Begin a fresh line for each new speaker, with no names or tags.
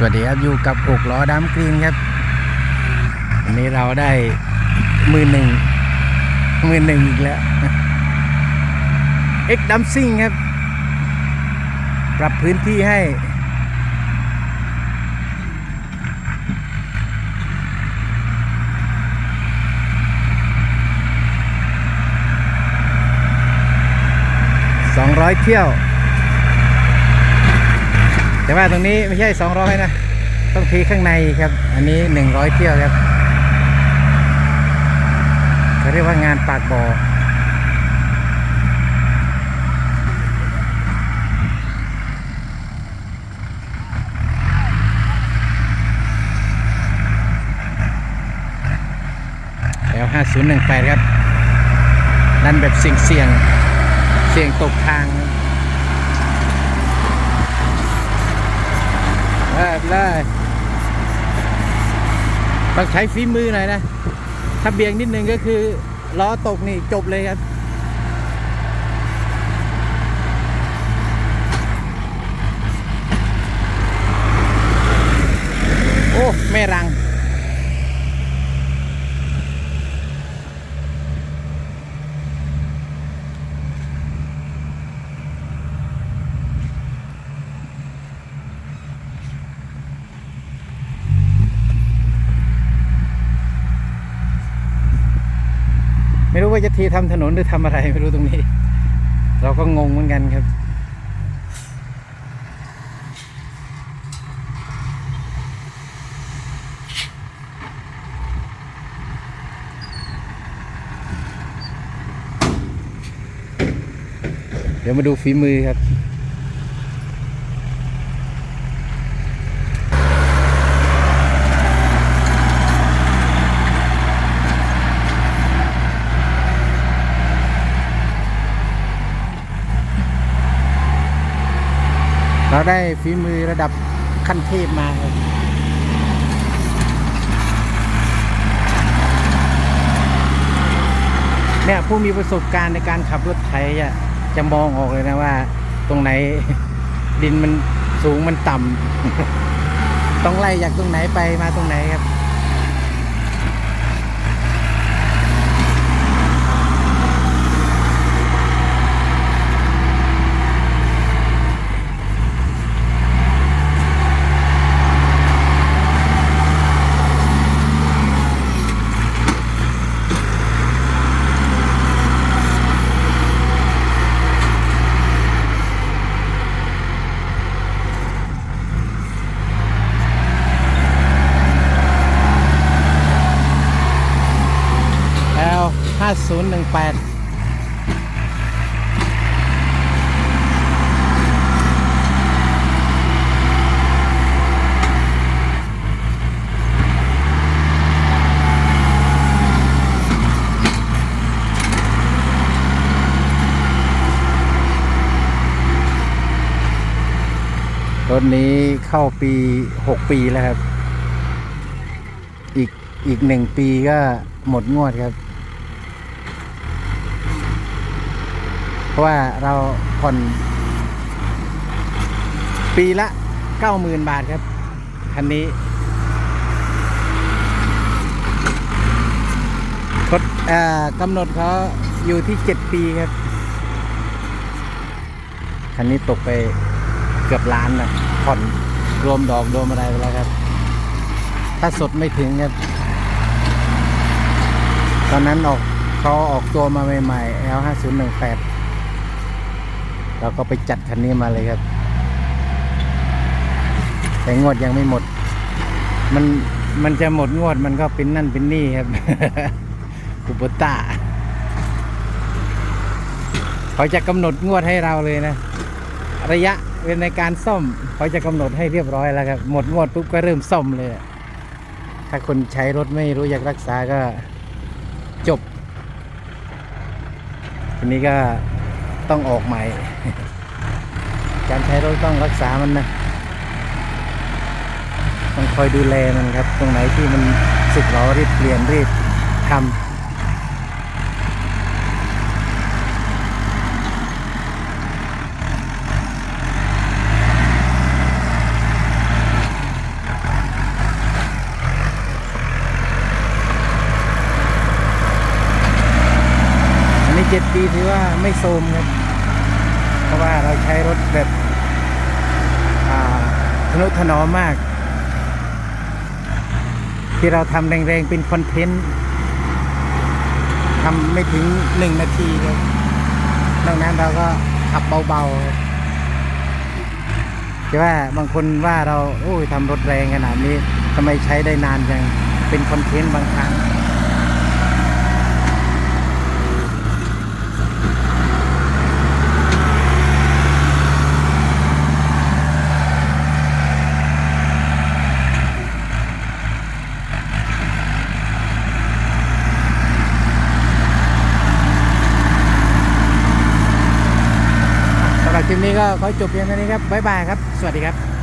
สวัสดีครับอยู่กับอกล้อดำกรีนครับวันนี้เราได้มือหนึ่งมือหนึ่งอีกแล้วเอ็กดัมซิ่งครับ ปรับพื้นที่ให้ สองร้อยเที่ยว แต่ว่าตรงนี้ไม่ใช่ 200 นะ ต้องทีข้างในครับ อันนี้ 100 เที่ยวครับเขาเรียกว่างานปากบ่อแล้ว5018 ครับ ดันแบบเสี่ยงเสี่ยงเสี่ยงตกทาง ครับได้ได้ต้องใช้ฝีมือหน่อยนะ ถ้าเบี่ยงนิดนึงก็คือล้อตกนี่จบเลยครับโอ้แม่รัง ว่าจะทีทำถนนหรือทำอะไรไม่รู้ตรงนี้ เราก็งงเหมือนกันครับ เดี๋ยวมาดูฝีมือครับ เราได้ฝีมือระดับขั้นเทพมาครับเนี่ยผู้มีประสบการณ์ในการขับรถไถอะจะมองออกเลยนะว่า ตรงไหนดินมันสูงมันต่ำ ต้องไล่จากตรงไหนไปมาตรงไหนครับ 5018รถนี้เข้าปี 6 ปีแล้วครับ อีกอีกหนึ่งปีก็หมดงวดครับ เพ ราะว่าเราผ่อน ปีละเก้าหมื่นบาทครับ คันนี้กฎเอ่อกำหนดเขาอยู่ที่เจ็ดปีครับ คันนี้ตกไปเกือบล้านนะผ่อนรวมดอกรวมอะไรไปแล้วครับ ถ้าสดไม่ถึงครับ ตอนนั้นออกเขาออกตัวมาใหม่ๆ L 5 0 1 8 เราก็ไปจัดคันนี้มาเลยครับ แต่งวดยังไม่หมด มันมันจะหมดงวดมันก็เป็นนั่นเป็นนี่ครับอุปตาเขาจะกำหนดงวดให้เราเลยนะ ระยะในการซ่อมเขาจะกำหนดให้เรียบร้อยแล้วครับ หมดงวดปุ๊บก็เริ่มซ่อมเลย ถ้าคนใช้รถไม่รู้อยากรักษาก็จบทีนี้ก็ต้องออกใหม่ การใช้รถต้องรักษามันนะต้องคอยดูแลมันครับ ตรงไหนที่มันสึกเรอรีบเปลี่ยนรีบทำเจ็ดปีถือว่าไม่โทมครับ เพราะว่าเราใช้รถแบบทนุถนอมมาก ที่เราทำแรงๆเป็นคอนเทนต์ทำไม่ถึงหนึ่งนาทีครับนอกนั้นเราก็ขับเบาๆครับแต่ว่าบางคนว่าเราโอ้ยทำรถแรงขนาดนี้ทำไมใช้ได้นานจัง เป็นคอนเทนต์บางครั้ง สำหรับคลิปนี้ ก็ขอจบเพียงเท่านี้ครับบ๊ายบายครับ สวัสดีครับ